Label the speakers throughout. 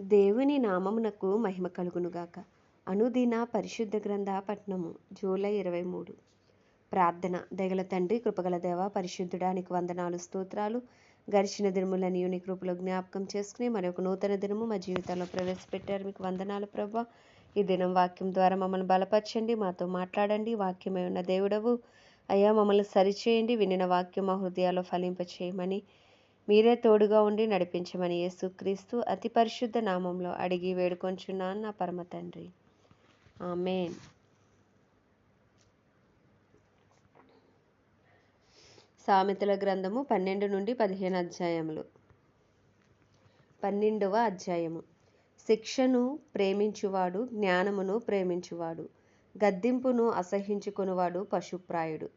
Speaker 1: దేవుని నామమునకు మహిమ కలుగునుగాక. అనుదిన పరిశుద్ధ గ్రంథ పట్నము జూలై ఇరవై మూడు. ప్రార్థన దగల తండ్రి కృపగల దేవ పరిశుద్ధుడానికి వందనాలు స్తోత్రాలు. గడిచిన దినములని నీ కృపలో జ్ఞాపకం చేసుకుని మరొక నూతన దినము మా జీవితంలో ప్రవేశపెట్టారు. మీకు వందనాలు ప్రభా. ఈ దినం వాక్యం ద్వారా మమ్మల్ని బలపరచండి మాతో మాట్లాడండి వాక్యమై ఉన్న దేవుడవు. అయ్యా మమ్మల్ని సరిచేయండి వినిన వాక్యం మా హృదయాల్లో ఫలింపచేయమని మీరే తోడుగా ఉండి నడిపించమని యేసుక్రీస్తు అతి పరిశుద్ధ నామంలో అడిగి వేడుకొంచున్నాను నా పరమ తండ్రి. ఆమెన్. సామెతల గ్రంథము పన్నెండు నుండి పదిహేను అధ్యాయములు. పన్నెండవ అధ్యాయము. శిక్షను ప్రేమించువాడు జ్ఞానమును ప్రేమించువాడు గద్దింపును అసహించుకునివాడు పశుప్రాయుడు.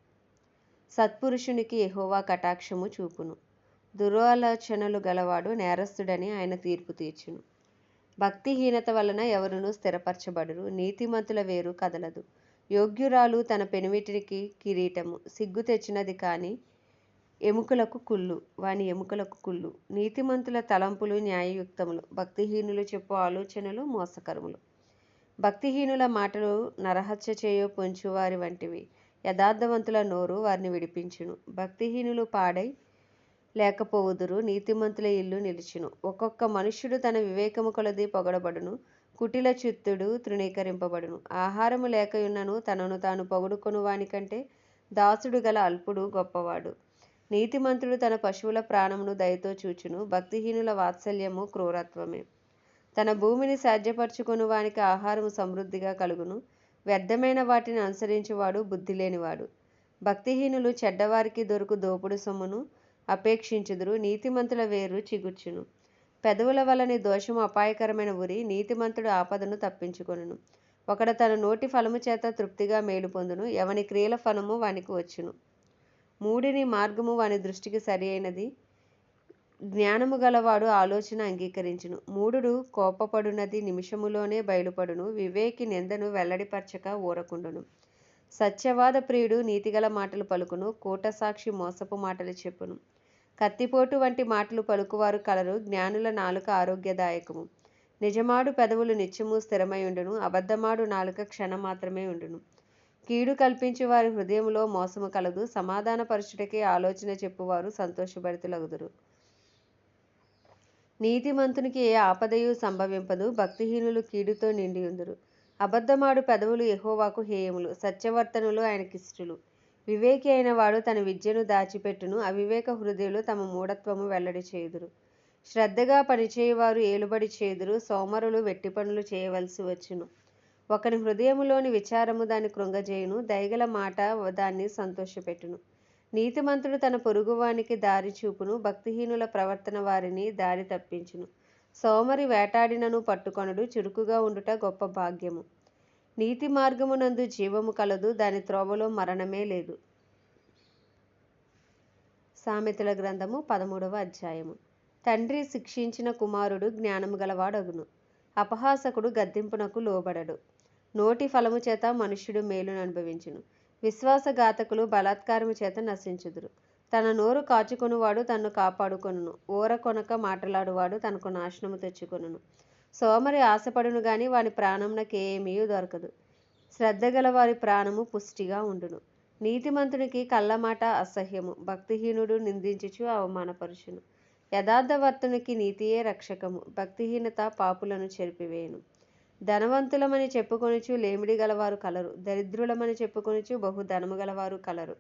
Speaker 1: సత్పురుషునికి ఎహోవా కటాక్షము చూపును. దురాలోచనలు గలవాడు నేరస్తుడని ఆయన తీర్పు తీర్చును. భక్తిహీనత వలన ఎవరునూ స్థిరపరచబడరు. నీతిమంతుల వేరు కదలదు. యోగ్యురాలు తన పెనిమిటికి కిరీటము. సిగ్గు తెచ్చినది కాని ఎముకలకు కుళ్ళు. వాని ఎముకలకు కుళ్ళు. నీతిమంతుల తలంపులు న్యాయయుక్తములు. భక్తిహీనులు చెప్పు ఆలోచనలు మోసకరములు. భక్తిహీనుల మాటలు నరహత్య చేయో పొంచువారి వంటివి. యథార్థవంతుల నోరు వారిని విడిపించును. భక్తిహీనులు పాడై లేకపోవుదురు. నీతిమంతుల ఇల్లు నిలిచును. ఒక్కొక్క మనుష్యుడు తన వివేకము కొలది పొగడబడును. కుటిల చిత్తుడు తృణీకరింపబడును. ఆహారము లేకయున్నను తనను తాను పొగుడుకొను వానికంటే దాసుడు గల అల్పుడు గొప్పవాడు. నీతిమంతుడు తన పశువుల ప్రాణమును దయతో చూచును. భక్తిహీనుల వాత్సల్యము క్రూరత్వమే. తన భూమిని సాధ్యపరచుకుని వానికి ఆహారము సమృద్ధిగా కలుగును. వ్యర్థమైన వాటిని అనుసరించువాడు బుద్ధి లేనివాడు. భక్తిహీనులు చెడ్డవారికి దొరుకు దోపుడు సొమ్మును. అపేక్షించుదురు నీతిమంతుల వేరు చిగుర్చును. పెదవుల వలని దోషము అపాయకరమైన ఉరి నీతిమంతుడు ఆపదను తప్పించుకొనును. ఒకడు తన నోటి ఫలము చేత తృప్తిగా మేలు పొందును ఎవని క్రియల ఫలము వానికి వచ్చును. మూడిని మార్గము వాని దృష్టికి సరి అయినది జ్ఞానము గలవాడు ఆలోచన అంగీకరించును. మూడుడు కోపపడునది నిమిషములోనే బయలుపడును వివేకి నిందను వెల్లడిపరచక ఊరకుండును. సత్యవాద ప్రియుడు నీతిగల మాటలు పలుకును కూట సాక్షి మోసపు మాటలు చెప్పును. కత్తిపోటు వంటి మాటలు పలుకువారు కలరు జ్ఞానుల నాలుక ఆరోగ్యదాయకము. నిజమాడు పెదవులు నిత్యము స్థిరమై ఉండును అబద్ధమాడు నాలుక క్షణం మాత్రమే ఉండును. కీడు కల్పించి వారి హృదయంలో మోసము కలదు సమాధానపరుచుటకే ఆలోచన చెప్పువారు సంతోషభరితులగుదురు. నీతిమంతునికి ఏ ఆపదయు సంభవింపదు భక్తిహీనులు కీడుతో నిండి ఉందరు అబద్ధమాడు పెదవులు ఎహోవాకు హేయములు సత్యవర్తనులు ఆయనకిష్టులు. వివేకి అయిన వాడు తన విద్యను దాచిపెట్టును అవివేక హృదయులు తమ మూఢత్వము వెల్లడి చేయుదురు. శ్రద్ధగా పనిచేయవారు ఏలుబడి చేదురు సోమరులు వెట్టి పనులు చేయవలసి వచ్చును. ఒకని హృదయములోని విచారము దాన్ని కృంగజేయును దయగల మాట దాన్ని సంతోషపెట్టును. నీతిమంతుడు తన పొరుగువానికి దారి చూపును భక్తిహీనుల ప్రవర్తన వారిని దారి తప్పించును. సోమరి వేటాడినను పట్టుకొనడు చురుకుగా ఉండుట గొప్ప భాగ్యము. నీతి మార్గమునందు జీవము కలదు దాని త్రోవలో మరణమే లేదు. సామెతల గ్రంథము పదమూడవ అధ్యాయము. తండ్రి శిక్షించిన కుమారుడు జ్ఞానము గలవాడగును. అపహాసకుడు గద్దింపునకు లోబడడు. నోటి ఫలము చేత మనుష్యుడు మేలును అనుభవించును. విశ్వాసఘాతకులు బలాత్కారము చేత నశించుదురు. తన నోరు కాచుకొనువాడు తన్ను కాపాడుకొనును. ఊర కొనక మాటలాడువాడు తనకు నాశనము తెచ్చుకొనును. సోమరి ఆశపడును గాని వాని ప్రాణంనకు ఏమీ దొరకదు. శ్రద్ధ గల వారి ప్రాణము పుష్టిగా ఉండును. నీతిమంతునికి కళ్ళమాట అసహ్యము. భక్తిహీనుడు నిందించుచు అవమానపరుచును. యథార్థవర్తునికి నీతియే రక్షకము. భక్తిహీనత పాపులను చెరిపివేయును. ధనవంతులమని చెప్పుకొనుచు లేమిడి గలవారు కలరు. దరిద్రులమని చెప్పుకొనుచు బహు ధనము గలవారు కలరు.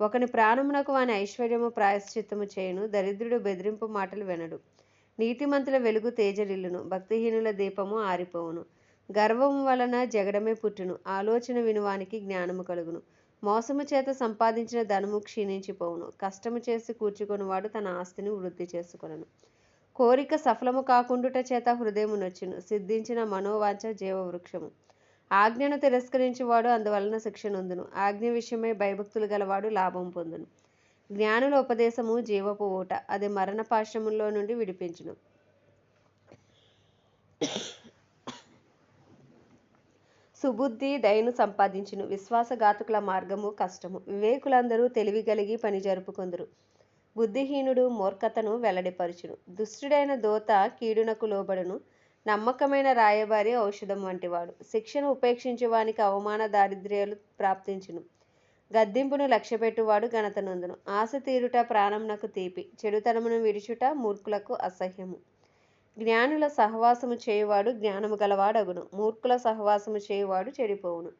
Speaker 1: ఒకని ప్రాణమునకు వాని ఐశ్వర్యము ప్రాయశ్చిత్తము చేయును దరిద్రుడు బెదిరింపు మాటలు వినడు. నీతిమంతుల వెలుగు తేజరిల్లును భక్తిహీనుల దీపము ఆరిపోవును. గర్వము వలన జగడమే పుట్టును ఆలోచన వినువానికి జ్ఞానము కలుగును. మోసము చేత సంపాదించిన ధనము క్షీణించిపోవును కష్టము చేసి కూర్చుకొనివాడు తన ఆస్తిని వృద్ధి చేసుకొనను. కోరిక సఫలము కాకుండుట చేత హృదయము నొచ్చును సిద్ధించిన మనోవాంఛ జీవవృక్షము. ఆజ్ఞను తిరస్కరించేవాడు అందువలన శిక్ష నొందును. ఆజ్ఞ విషయమై భయభక్తులు గలవాడు లాభం పొందును. జ్ఞానుల ఉపదేశము జీవపు ఊట. అది మరణ పాశ్రమంలో నుండి విడిపించును. సుబుద్ధి దయను సంపాదించును. విశ్వాసఘాతుకుల మార్గము కష్టము. వివేకులందరూ తెలివి కలిగి పని జరుపుకుందరు. బుద్ధిహీనుడు మూర్ఖతను వెల్లడిపరుచును. దుష్టుడైన దోత కీడునకు లోబడును. నమ్మకమైన రాయబారి ఔషధం వంటివాడు. శిక్షను ఉపేక్షించు వానికి అవమాన దారిద్ర్యాలు ప్రాప్తించును. గద్దింపును లక్ష్యపెట్టువాడు ఘనతనుందును ఆశ తీరుట ప్రాణంనకు తీపి. చెడుతనమును విడుచుట మూర్ఖులకు అసహ్యము. జ్ఞానుల సహవాసము చేయువాడు జ్ఞానము గలవాడగును. మూర్ఖుల సహవాసము చేయువాడు చెడిపోవును.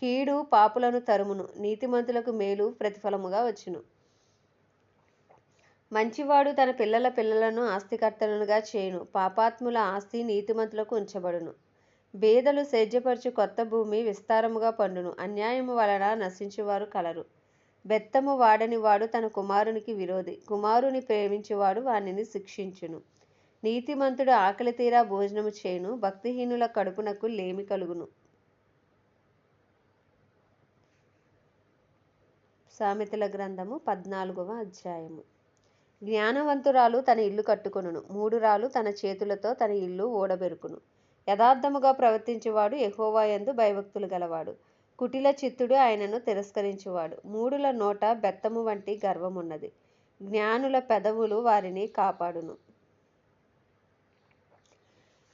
Speaker 1: కీడు పాపులను తరుమును. నీతిమంతులకు మేలు ప్రతిఫలముగా వచ్చును. మంచివాడు తన పిల్లల పిల్లలను ఆస్తికర్తలనుగా చేయును. పాపాత్ముల ఆస్తి నీతిమంతులకు ఉంచబడును. బేదలు సేద్యపరచు కొత్త భూమి విస్తారముగా పండును. అన్యాయము వలన నశించువారు కలరు. బెత్తము వాడని వాడు తన కుమారునికి విరోధి. కుమారుని ప్రేమించువాడు వానిని శిక్షించును. నీతిమంతుడు ఆకలి తీరా భోజనము చేయును. భక్తిహీనుల కడుపునకు లేమి కలుగును. సామెతల గ్రంథము పద్నాలుగవ అధ్యాయము. జ్ఞానవంతురాలు తన ఇల్లు కట్టుకొనును. మూడురాలు తన చేతులతో తన ఇల్లు ఓడబెరుకును. యథార్థముగా ప్రవర్తించేవాడు ఎహోవా యందు భయభక్తులు గలవాడు. కుటిల చిత్తుడు ఆయనను తిరస్కరించువాడు. మూడుల నోట బెత్తము వంటి గర్వమున్నది. జ్ఞానుల పెదవులు వారిని కాపాడును.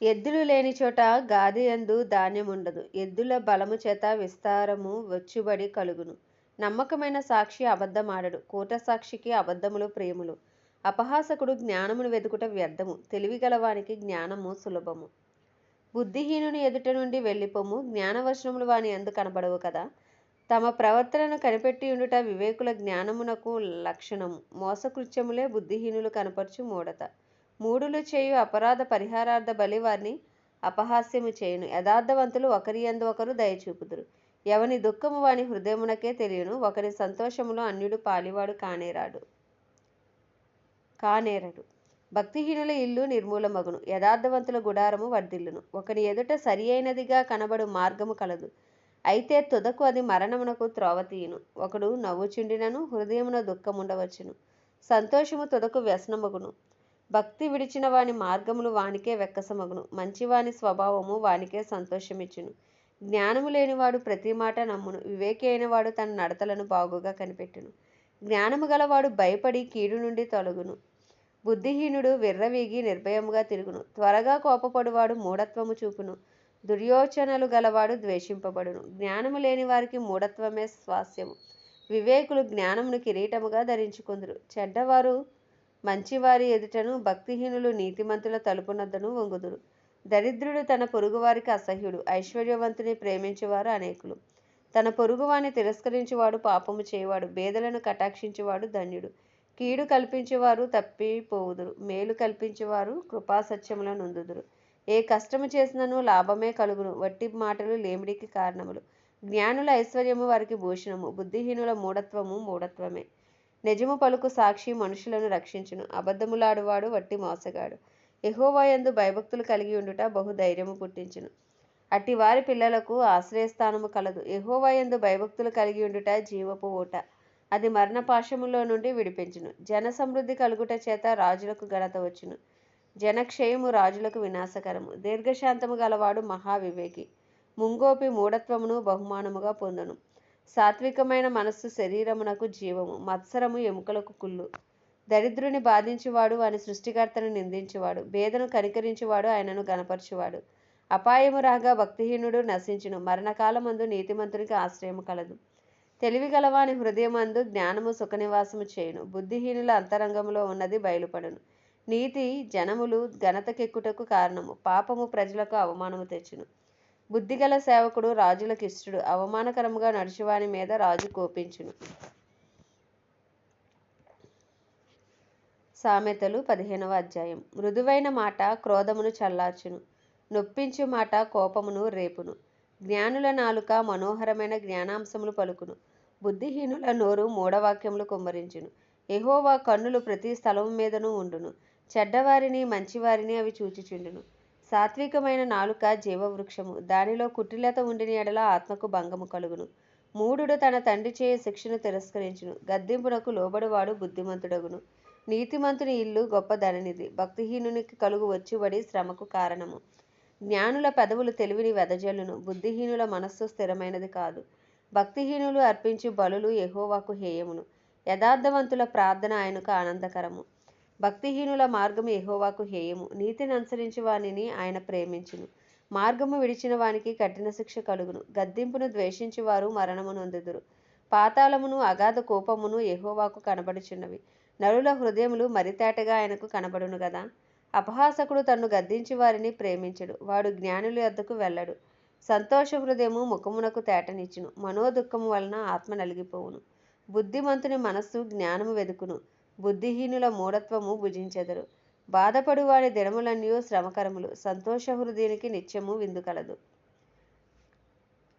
Speaker 1: ఎద్దులు లేని చోట గాది యందు ధాన్యముండదు. ఎద్దుల బలము చేత విస్తారము వచ్చుబడి కలుగును. నమ్మకమైన సాక్షి అబద్ధమాడడు. కూట సాక్షికి అబద్ధములు ప్రేములు. అపహాసకుడు జ్ఞానమును వెతుకుట వ్యర్థము. తెలివిగలవానికి జ్ఞానము సులభము. బుద్ధిహీనుని ఎదుట నుండి వెళ్ళిపోము జ్ఞానవర్షములు వాని ఎందు కనబడవు కదా. తమ ప్రవర్తనను కనిపెట్టి ఉండుట వివేకుల జ్ఞానమునకు లక్షణము. మోసకృత్యములే బుద్ధిహీనులు కనపరచు మూడత. మూడులు చేయు అపరాధ పరిహారార్థ బలి వారిని అపహాస్యము చేయును. యథార్థవంతులు ఒకరి ఎందు ఒకరు దయచూపుదురు ఎవని దుఃఖము వాని హృదయమునకే తెలియను. ఒకరి సంతోషములో అన్యుడు పాలివాడు కానేరాడు. కానేరడు. భక్తిహీనుల ఇల్లు నిర్మూలమగును. యథార్థవంతుల గుడారము వర్ధిల్లును. ఒకని ఎదుట సరి అయినదిగా కనబడు మార్గము కలదు. అయితే తుదకు అది మరణమునకు త్రోవ తీయును. ఒకడు నవ్వుచుండినను హృదయమున దుఃఖముండవచ్చును. సంతోషము తుదకు వ్యసనమగును. భక్తి విడిచిన వాని మార్గములు వానికే వెక్కసమగును. మంచివాని స్వభావము వానికే సంతోషమిచ్చును. జ్ఞానము లేనివాడు ప్రతి మాట నమ్మును. వివేకి అయినవాడు తన నడతలను బాగుగా కనిపెట్టును. జ్ఞానము గలవాడు భయపడి కీడు నుండి తొలగును. బుద్ధిహీనుడు విర్రవీగి నిర్భయముగా తిరుగును. త్వరగా కోపపడువాడు మూఢత్వము చూపును. దుర్యోచనలు గలవాడు ద్వేషింపబడును. జ్ఞానము లేని వారికి మూఢత్వమే స్వాస్యము. వివేకులు జ్ఞానమును కిరీటముగా ధరించుకుందురు. చెడ్డవారు మంచివారి ఎదుటను భక్తిహీనులు నీతిమంతుల తలుపునద్దను వంగుదురు. దరిద్రుడు తన పొరుగువారికి అసహ్యుడు. ఐశ్వర్యవంతుని ప్రేమించేవారు అనేకులు. తన పొరుగువాని తిరస్కరించువాడు పాపము చేయవాడు బేదలను కటాక్షించువాడు ధన్యుడు. కీడు కల్పించేవారు తప్పిపోవుదురు మేలు కల్పించేవారు కృపాసత్యముల నొందుదురు. ఏ కష్టము చేసినను లాభమే కలుగును వట్టి మాటలు లేమిడికి కారణములు. జ్ఞానుల ఐశ్వర్యము వారికి భూషణము బుద్ధిహీనుల మూఢత్వము మూఢత్వమే. నిజము పలుకు సాక్షి మనుషులను రక్షించును అబద్ధములాడువాడు వట్టి మోసగాడు. ఎహోవాయందు భయభక్తులు కలిగి ఉండుట బహు ధైర్యము పుట్టించును. అట్టి వారి పిల్లలకు ఆశ్రయస్థానము కలదు. యహోవాయందు భయభక్తులు కలిగి ఉండుట జీవపు ఓట అది మరణపాశములో నుండి విడిపించును. జన సమృద్ధి కలుగుట చేత రాజులకు ఘనత వచ్చును. జనక్షయము రాజులకు వినాశకరము. దీర్ఘశాంతము గలవాడు మహావివేకి. ముంగోపి మూఢత్వమును బహుమానముగా పొందును. సాత్వికమైన మనస్సు శరీరమునకు జీవము. మత్సరము ఎముకలకు కుళ్ళు. దరిద్రుని బాధించువాడు వాని సృష్టికర్తను నిందించువాడు. బేదను కనికరించువాడు ఆయనను గనపరచువాడు అపాయము రాగా భక్తిహీనుడు నశించును. మరణకాలమందు నీతిమంతునికి ఆశ్రయము కలదు. తెలివి గలవాని హృదయమందు జ్ఞానము సుఖనివాసము చేయును. బుద్ధిహీనుల అంతరంగంలో ఉన్నది బయలుపడును. నీతి జనములు ఘనతకెక్కుటకు కారణము. పాపము ప్రజలకు అవమానము తెచ్చును. బుద్ధిగల సేవకుడు రాజులకు ఇష్టడు అవమానకరముగా నడుచువాని మీద రాజు కోపించును. సామెతలు పదిహేనవ అధ్యాయం. మృదువైన మాట క్రోధమును చల్లార్చును. నొప్పించు మాట కోపమును రేపును. జ్ఞానుల నాలుక మనోహరమైన జ్ఞానాంశములు పలుకును. బుద్ధిహీనుల నోరు మూఢవాక్యములు కుమ్మరించును. ఎహోవా కన్నులు ప్రతి స్థలము మీదను ఉండును. చెడ్డవారిని మంచివారిని అవి చూచిచుండును. సాత్వికమైన నాలుక జీవవృక్షము. దానిలో కుటిలత ఉండిన ఎడల ఆత్మకు భంగము కలుగును. మూడుడు తన తండ్రి చేయ శిక్షను తిరస్కరించును. గద్దింపునకు లోబడివాడు బుద్ధిమంతుడగును. నీతిమంతుని ఇల్లు గొప్ప ధననిధి. భక్తిహీనునికి కలుగు వచ్చుబడి శ్రమకు కారణము. జ్ఞానుల పెదవులు తెలివిని వెదజల్లును. బుద్ధిహీనుల మనస్సు స్థిరమైనది కాదు. భక్తిహీనులు అర్పించు బలులు ఎహోవాకు హేయమును. యథార్థవంతుల ప్రార్థన ఆయనకు ఆనందకరము. భక్తిహీనుల మార్గము ఎహోవాకు హేయము. నీతిని అనుసరించి వానిని ఆయన ప్రేమించును. మార్గము విడిచిన వానికి కఠిన శిక్ష కలుగును. గద్దింపును ద్వేషించి వారు మరణము అందుదురు పాతాళమును అగాధ కోపమును ఎహోవాకు కనబడుచున్నవి. నరుల హృదయములు మరితేటగా ఆయనకు కనబడును గదా. అపహాసకుడు తన్ను గద్దించి వారిని ప్రేమించడు. వాడు జ్ఞానుల యొద్దకు వెళ్ళడు. సంతోష హృదయము ముఖమునకు తేటనిచ్చును. మనోదుఖము వలన ఆత్మ నలిగిపోవును. బుద్ధిమంతుని మనస్సు జ్ఞానము వెదుకును. బుద్ధిహీనుల మూఢత్వము భుజించెదరు. బాధపడు వాడి దినములన్నీ శ్రమకరములు. సంతోష హృదయానికి నిత్యము విందు కలదు.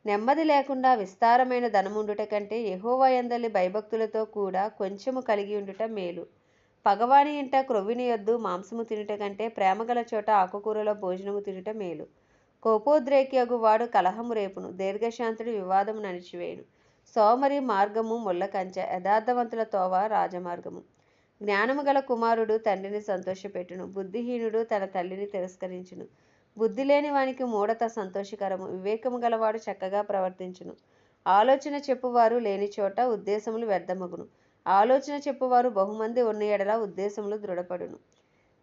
Speaker 1: నెమ్మది లేకుండా విస్తారమైన ధనముండుట కంటే యెహోవా భయభక్తులతో కూడా కొంచెము కలిగి ఉండుట మేలు. పగవాని ఇంట క్రొవ్విని యొద్దు మాంసము తినుట కంటే ప్రేమగల చోట ఆకుకూరల భోజనము తినుట మేలు. కోపోద్రేకియగు వాడు కలహము రేపును దీర్ఘశాంతుడు వివాదము నడిచివేయును. సోమరి మార్గము ముళ్ళ కంచె యథార్థవంతుల తోవ రాజమార్గము. జ్ఞానము గల కుమారుడు తండ్రిని సంతోషపెట్టును బుద్ధిహీనుడు తన తల్లిని తిరస్కరించును. బుద్ధి లేని వానికి మూఢత సంతోషకరము వివేకము గలవాడు చక్కగా ప్రవర్తించును. ఆలోచన చెప్పువారు లేని చోట ఉద్దేశములు వ్యర్థమగును. ఆలోచన చెప్పువారు బహుమంది ఉన్న ఎడల ఉద్దేశములు దృఢపడును.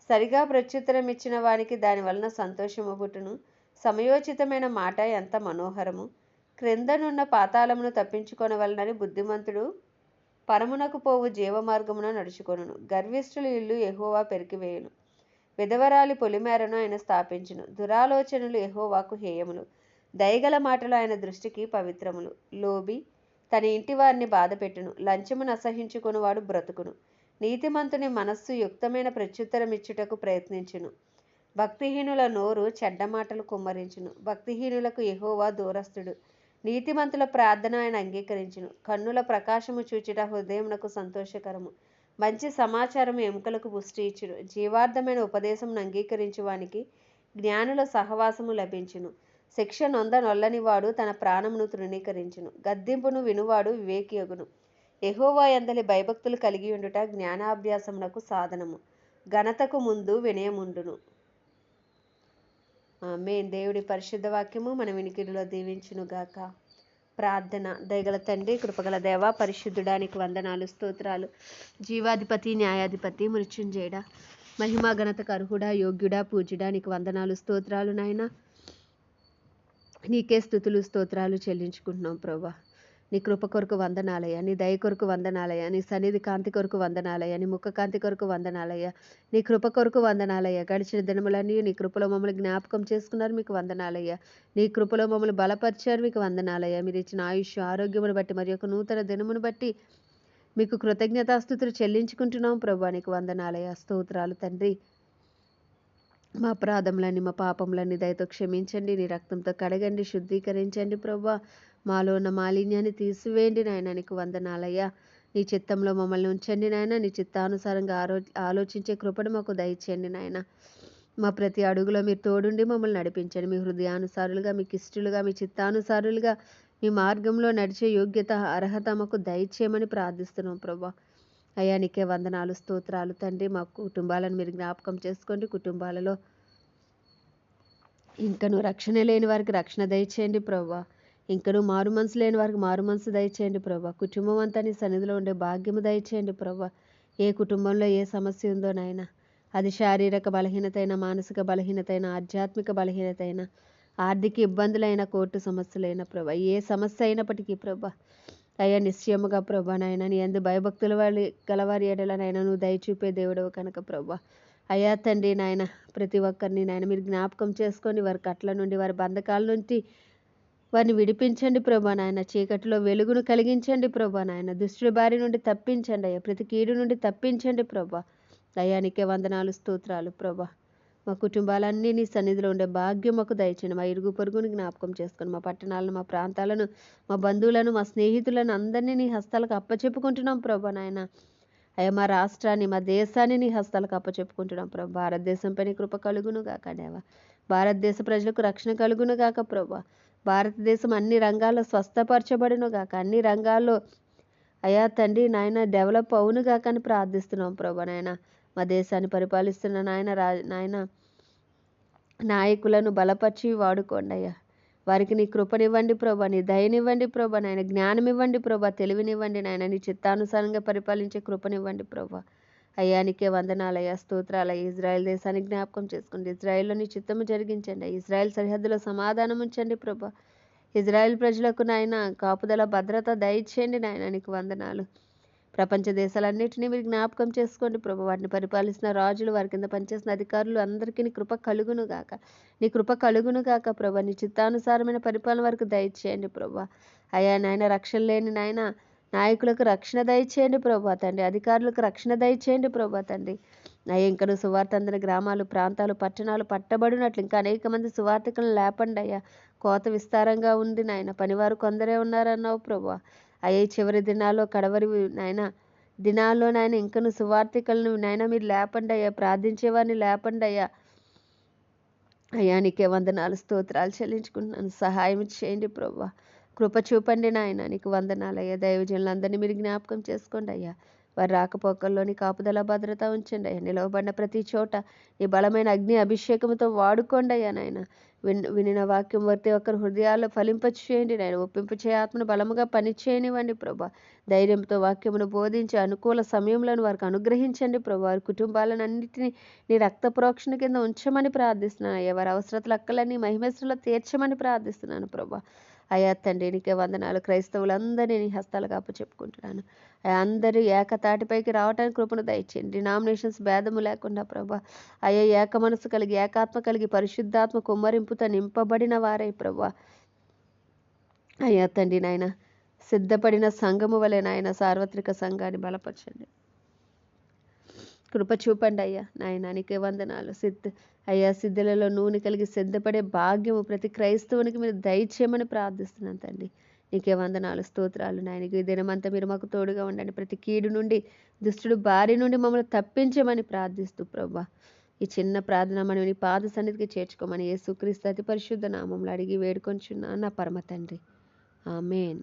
Speaker 1: సరిగా ప్రత్యుత్తరం ఇచ్చిన వానికి దాని వలన సంతోషము పుట్టును. సమయోచితమైన మాట ఎంత మనోహరము. క్రిందనున్న పాతాళమును తప్పించుకొనవలనని బుద్ధిమంతుడు పరమునకు పోవు జీవమార్గమున నడుచుకొనును. గర్విష్ఠుల ఇల్లు ఎహోవా పెరికివేయును. విధవరాలి పొలిమేరను ఆయన స్థాపించును. దురాలోచనలు ఎహోవాకు హేయములు. దయగల మాటలు ఆయన దృష్టికి పవిత్రములు. లోబి తన ఇంటి వారిని బాధపెట్టును లంచమును అసహించుకునివాడు బ్రతుకును. నీతిమంతుని మనస్సు యుక్తమైన ప్రత్యుత్తరం ఇచ్చుటకు ప్రయత్నించును. భక్తిహీనుల నోరు చెడ్డ మాటలు కుమ్మరించును. భక్తిహీనులకు ఎహోవా దూరస్తుడు నీతిమంతుల ప్రార్థన ఆయన అంగీకరించును. కన్నుల ప్రకాశము చూచుట హృదయమునకు సంతోషకరము. మంచి సమాచారం ఎముకలకు పుష్టి ఇచ్చును. జీవార్థమైన ఉపదేశమును అంగీకరించువానికి జ్ఞానుల సహవాసము లభించును. శిక్ష నొంద నొల్లని వాడు తన ప్రాణమును తృణీకరించును. గద్దింపును వినువాడు వివేకియగును. ఎహోవా ఎందలి భయభక్తులు కలిగి ఉండుట జ్ఞానాభ్యాసమునకు సాధనము. ఘనతకు ముందు వినయముండును. ఆమేన్. దేవుడి పరిశుద్ధ వాక్యము మన వినికిడిలో దీవించునుగాక ప్రార్థన దయగల తండ్రి కృపగల దేవ పరిశుద్ధుడానికి వందనాలు స్తోత్రాలు. జీవాధిపతి న్యాయాధిపతి మృత్యుంజయుడ. మహిమా ఘనతకు అర్హుడా యోగ్యుడా పూజ్యుడా నీకు వందనాలు స్తోత్రాలు నాయన. నీకే స్థుతులు స్తోత్రాలు చెల్లించుకుంటున్నాం ప్రభా. నీ కృప కొరకు వందనాలయ్య. నీ దయ కొరకు వందనాలయ్య. నీ సన్నిధి కాంతి కొరకు వందనాలయ్య. నీ ముఖ కాంతి కొరకు వందనాలయ్య. నీ కృప కొరకు వందనాలయ్య. గడిచిన దినములన్నీ నీ కృపలో మమ్మల్ని జ్ఞాపకం చేసుకున్నారు మీకు వందనాలయ్య. నీ కృపలో మమ్మల్ని బలపరిచారు మీకు వందనాలయ్య. మీరు ఇచ్చిన ఆయుష్ ఆరోగ్యమును బట్టి మరి యొక్క నూతన దినమును బట్టి మీకు కృతజ్ఞతాస్థుతులు చెల్లించుకుంటున్నాం ప్రభా. నీకు వందనాలయ్య. స్తోత్రాలు తండ్రి. మా అపరాధములని మా పాపములని దయతో క్షమించండి నీ రక్తంతో కడగండి శుద్ధీకరించండి ప్రభా. మాలో ఉన్న మాలిన్యాన్ని తీసివేయండి నాయన నీకు వందనాలయ్యా. నీ చిత్తంలో మమ్మల్ని ఉంచండి నాయన నీ చిత్తానుసారంగా ఆరో ఆలోచించే కృపను మాకు దయచేయండి నాయన. మా ప్రతి అడుగులో మీరు తోడుండి మమ్మల్ని నడిపించండి. మీ హృదయానుసారులుగా మీకు ఇష్టలుగా మీ చిత్తానుసారులుగా మీ మార్గంలో నడిచే యోగ్యత అర్హత మాకు దయచేయమని ప్రార్థిస్తున్నాం ప్రభా. అయ్యా నీకే వందనాలు స్తోత్రాలు. తండ్రి మా కుటుంబాలను మీరు జ్ఞాపకం చేసుకోండి. కుటుంబాలలో ఇంకను రక్షణ లేని వారికి రక్షణ దయచేయండి ప్రభా. ఇంకను మారు మనసు లేని వారికి మారు మనసు దయచేయండి ప్రభా. కుటుంబం అంతా నీ సన్నిధిలో ఉండే భాగ్యము దయచేయండి ప్రభా. ఏ కుటుంబంలో ఏ సమస్య ఉందో నాయన అది శారీరక బలహీనతైన మానసిక బలహీనతైన ఆధ్యాత్మిక బలహీనతైన ఆర్థిక ఇబ్బందులైన కోర్టు సమస్యలైన ప్రభా. ఏ సమస్య అయినప్పటికీ ప్రభా అయ్యా నిశ్చయముగా ప్రభా నాయన నీ అందు భయభక్తుల వారి గలవారి ఎడల నాయన నువ్వు దయచూపే దేవుడవు కనుక ప్రభా. అయ్యా తండ్రి నాయన ప్రతి ఒక్కరిని నాయన మీరు జ్ఞాపకం చేసుకొని వారి కట్ల నుండి వారి బంధకాల నుండి వారిని విడిపించండి ప్రభా నాయన. చీకటిలో వెలుగును కలిగించండి ప్రభా నాయన. దుష్టుడి బారి నుండి తప్పించండి అయ్యా. ప్రతి కీడు నుండి తప్పించండి ప్రభా. అయ్యా వందనాలు స్తోత్రాలు ప్రభా. మా కుటుంబాలన్నీ నీ సన్నిధిలో ఉండే భాగ్యం మాకు దయచేయండి. మా ఇరుగు పొరుగుని జ్ఞాపకం చేసుకుని మా పట్టణాలను మా ప్రాంతాలను మా బంధువులను మా స్నేహితులను అందరినీ నీ హస్తాలకు అప్పచెప్పుకుంటున్నాం ప్రభా నాయన. అయ్యా మా రాష్ట్రాన్ని మా దేశాన్ని నీ హస్తాలకు అప్పచెప్పుకుంటున్నాం ప్రభా. భారతదేశంపై నీ కృప కలుగును గాక దేవా. భారతదేశ ప్రజలకు రక్షణ కలుగును గాక ప్రభా. భారతదేశం అన్ని రంగాల్లో స్వస్థపరచబడును గాక. అన్ని రంగాల్లో అయా తండ్రి నాయన డెవలప్ అవును గాక అని ప్రార్థిస్తున్నాం ప్రభా నాయన. మా దేశాన్ని పరిపాలిస్తున్న నాయన రా నాయన నాయకులను బలపరిచి వాడుకోండి అయ్యా. వారికి నీ కృపనివ్వండి ప్రభా నీ దయనివ్వండి ప్రభా నాయన జ్ఞానం ఇవ్వండి ప్రభా తెలివినివ్వండి నాయన నీ చిత్తానుసారంగా పరిపాలించే కృపనివ్వండి ప్రభా. అయ్యానికే వందనాలయ్యా స్తోత్రాలయ్య ఇజ్రాయెల్ దేశాన్ని జ్ఞాపకం చేసుకోండి ఇజ్రాయెల్లో నీ చిత్తము జరిగించండి ఇజ్రాయెల్ సరిహద్దులో సమాధానం ఉంచండి ప్రభా. ఇజ్రాయెల్ ప్రజలకు నాయన కాపుదల భద్రత దయచేయండి నాయన నీకు వందనాలు. ప్రపంచ దేశాలన్నింటినీ మీరు జ్ఞాపకం చేసుకోండి ప్రభు. వాటిని పరిపాలిస్తున్న రాజులు వారి కింద పనిచేసిన అధికారులు అందరికీ నీ కృప కలుగును గాక. నీ కృప కలుగును గాక ప్రభా. నీ చిత్తానుసారమైన పరిపాలన వరకు దయచేయండి ప్రభా. అయ్యా నాయన రక్షణ లేని నాయన నాయకులకు రక్షణ దయచేయండి ప్రభా తండ్రి. అధికారులకు రక్షణ దయచేయండి ప్రభా తండ్రి. అయ్యా ఇంకను సువార్త అందిన గ్రామాలు ప్రాంతాలు పట్టణాలు పట్టబడినట్లు ఇంకా అనేక మంది సువార్థికులను లేపండి అయ్యా. కోత విస్తారంగా ఉంది నాయన. పనివారు కొందరే ఉన్నారన్నావు ప్రభా. అయ్యే చివరి దినాల్లో కడవరి నాయన దినాల్లో నాయన ఇంకను సువార్థికలను నాయన మీరు లేపండి అయ్యా ప్రార్థించేవారిని లేపండి అయ్యా. అయ్యా నీకే వందనాలు స్తోత్రాలు చెల్లించుకుంటున్నాను. సహాయం చేయండి ప్రభా. కృప చూపండి నాయన నీకు వందనాలు అయ్యా. దైవజనులందరినీ మీరు జ్ఞాపకం చేసుకోండి అయ్యా. వారి రాకపోకల్లోని కాపుదల భద్రత ఉంచండి అయ్యా. నిలవబడిన ప్రతి చోట నీ బలమైన అగ్ని అభిషేకంతో వాడుకోండి అయ్యా నాయన. విన్ వినిన వాక్యం ప్రతి ఒక్కరి హృదయాల్లో ఫలింప చేయండి నాయన. ఒప్పింపు చేయ ఆత్మను బలముగా పనిచేయనివ్వండి ప్రభా. ధైర్యంతో వాక్యమును బోధించి అనుకూల సమయంలో వారికి అనుగ్రహించండి ప్రభా. వారి కుటుంబాలను అన్నింటినీ నీ రక్త ప్రోక్షణ కింద ఉంచమని ప్రార్థిస్తున్నాను అయ్యా. వారి అవసరతలు అక్కలన్నీ మహిమేశ్వరంలో తీర్చమని ప్రార్థిస్తున్నాను ప్రభా. అయ్యా తండ్రి నీకే వందనాలు. క్రైస్తవులందరినీ నీ హస్తాలకు చెప్పుకుంటున్నాను. అయ్యా అందరూ ఏకతాటిపైకి రావడానికి కృపను దయచేయండి. డినామినేషన్స్ భేదము లేకుండా ప్రభా. అయ్యా ఏక మనసు కలిగి ఏకాత్మ కలిగి పరిశుద్ధాత్మ కుమ్మరింపుతో నింపబడిన వారే ప్రభా. అయ్యా తండ్రి నాయన సిద్ధపడిన సంఘము వలె నాయన సార్వత్రిక సంఘాన్ని బలపరచండి. కృప చూపండి అయ్యా నాయన నీకే వందనాలు. సిద్ధ అయ్యా సిద్ధులలో నూనె కలిగి సిద్ధపడే భాగ్యము ప్రతి క్రైస్తవునికి మీరు దయచేయమని ప్రార్థిస్తున్నాను తండ్రి. నీకే వందనాలు స్తోత్రాలు. నాయనకి ఈ దినమంతా మీరు మాకు తోడుగా ఉండండి. ప్రతి కీడు నుండి దుష్టుడు బారి నుండి మమ్మల్ని తప్పించమని ప్రార్థిస్తూ ప్రభా. ఈ చిన్న ప్రార్థన మనం నీ పాద సన్నిధికి చేర్చుకోమని యేసుక్రీస్తు అతి పరిశుద్ధ నామంలో అడిగి వేడుకొంచున్నా నా పరమ తండ్రి. ఆమెన్.